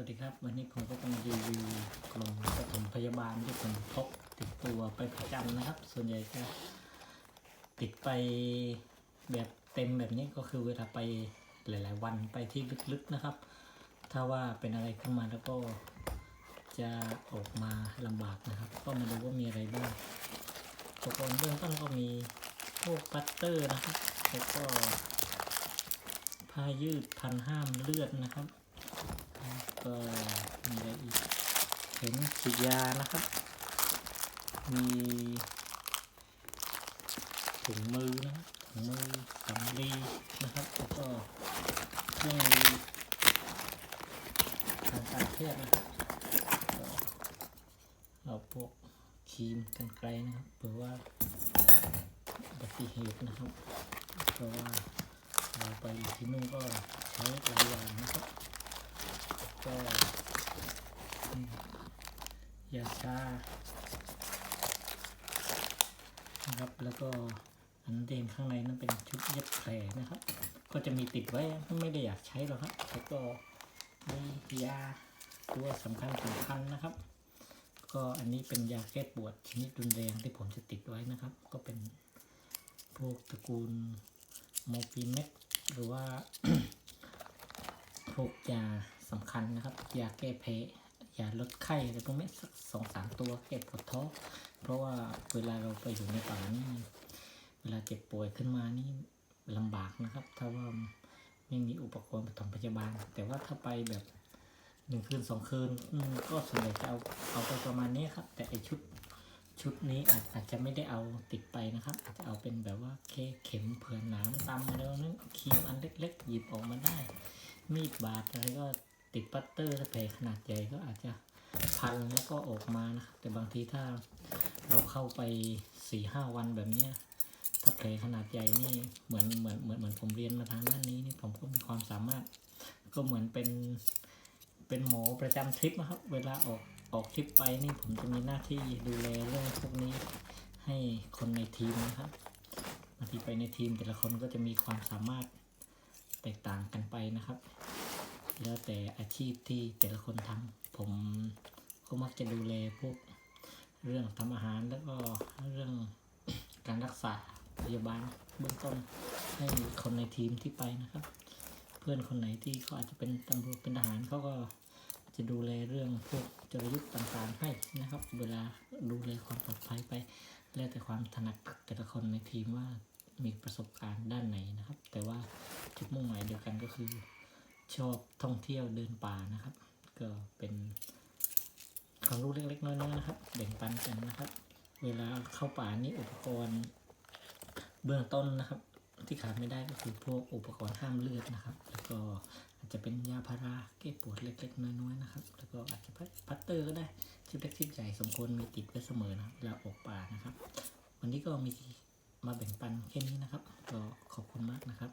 วัสดีครับ วันนี้ผมก็จะมารีวิวกล่องปฐมพยาบาลที่ผมพกติดตัวไปประจำนะครับ ส่วนใหญ่จะติดไปแบบเต็มแบบนี้ก็คือเวลาไปหลาย ๆ วันไปที่ลึกๆนะครับ ถ้าว่าเป็นอะไรขึ้นมาแล้วก็จะออกมาลำบากนะครับ ก็มาดูว่ามีอะไรบ้างอุปกรณ์เบื้องต้นก็มีพวกปัตเตอร์นะครับแล้วก็ผ้ายืดพันห้ามเลือดนะครับ ก็มีอะไรอีกเข็มฉีดยานะครับ มีถุงมือนะครับถุงมือสำลีนะครับแล้วก็เครื่องมือทางการแพทย์นะครับก็เอาพวกครีมกันไกลนะครับเผื่อว่าอุบัติเหตุนะครับเพราะว่าเราไปอยู่ที่นู่นก็ใช้หลายอย่างนะครับ ก็อืมยานะครับแล้วก็อันเดนข้างในนั้นเป็นชุดเย็บแผลนะครับ ก็จะมีติดไว้ไม่ได้อยากใช้หรอกครับแล้วก็มียาตัวสำคัญสำคัญนะครับ ก็อันนี้เป็นยาแก้ปวดชนิดรุนแรงที่ผมจะติดไว้นะครับ ก็เป็นพวกตระกูลโมปีเม็ดหรือว่าพวกยาสำคัญนะครับ ยาแก้แพ้ ยาลดไข้อะไรพวกนี้สักสองสามตัวแก้ปวดท้องเพราะว่าเวลาเราไปอยู่ในป่านี่เวลาเจ็บป่วยขึ้นมานี่ลำบากนะครับ ถ้าว่าไม่มีอุปกรณ์ปฐมพยาบาล แต่ว่าถ้าไปแบบหนึ่งคืนสองคืนก็ส่วนใหญ่จะเอาเอาไปประมาณนี้ครับ แต่ไอชุดชุดนี้อาจอาจจะไม่ได้เอาติดไปนะครับ อาจจะเอาเป็นแบบว่าแค่เข็มเผื่อหนามตำแล้วนั้นครีมอันเล็กๆ หยิบออกมาได้ มีดบาดอะไรก็ ติดปัตเตอร์ถ้าแผลขนาดใหญ่ก็อาจจะพันแล้วก็ออกมานะครับแต่บางทีถ้าเราเข้าไปสี่ห้าวันแบบเนี้ยถ้าแผลขนาดใหญ่นี่เหมือนเหมือนเหมือนเหมือนผมเรียนมาทางด้านนี้นี่ผมก็มีความสามารถ ก็เหมือนเป็นเป็นหมอประจำทริปนะครับ เวลาออกออกทริปไปนี่ผมจะมีหน้าที่ดูแลเรื่องพวกนี้ให้คนในทีมนะครับบางทีไปในทีมแต่ละคนก็จะมีความสามารถแตกต่างกันไปนะครับ แล้วแต่อาชีพที่แต่ละคนทำผมก็มักจะดูแลพวกเรื่องทำอาหารแล้วก็เรื่องการรักษาพยาบาลเบื้องต้นให้คนในทีมที่ไปนะครับ เพื่อนคนไหนที่เขาอาจจะเป็นตำรวจเป็นทหารเขาก็จะดูแลเรื่องพวกจรยุทธ์ต่างๆให้นะครับ เวลาดูแลความปลอดภัยไป แล้วแต่ความถนัดแต่ละคนในทีมว่ามีประสบการณ์ด้านไหนนะครับ แต่ว่าจุดมุ่งหมายเดียวกันก็คือ ชอบท่องเที่ยวเดินป่านะครับ ก็เป็นความรู้เล็กๆน้อยๆนะครับแบ่งปันกันนะครับ เวลาเข้าป่านี่อุปกรณ์เบื้องต้นนะครับ ที่ขาดไม่ได้ก็คือพวกอุปกรณ์ห้ามเลือดนะครับ แล้วก็อาจจะเป็นยาพาราแก้ปวดเล็กๆน้อยๆนะครับ แล้วก็อาจจะพัตเตอร์ก็ได้ชิปเล็กชิปใหญ่สมควรมีติดไว้เสมอนะเวลาออกป่านะครับ วันนี้ก็มีมาแบ่งปันแค่นี้นะครับ ก็ขอบคุณมากนะครับ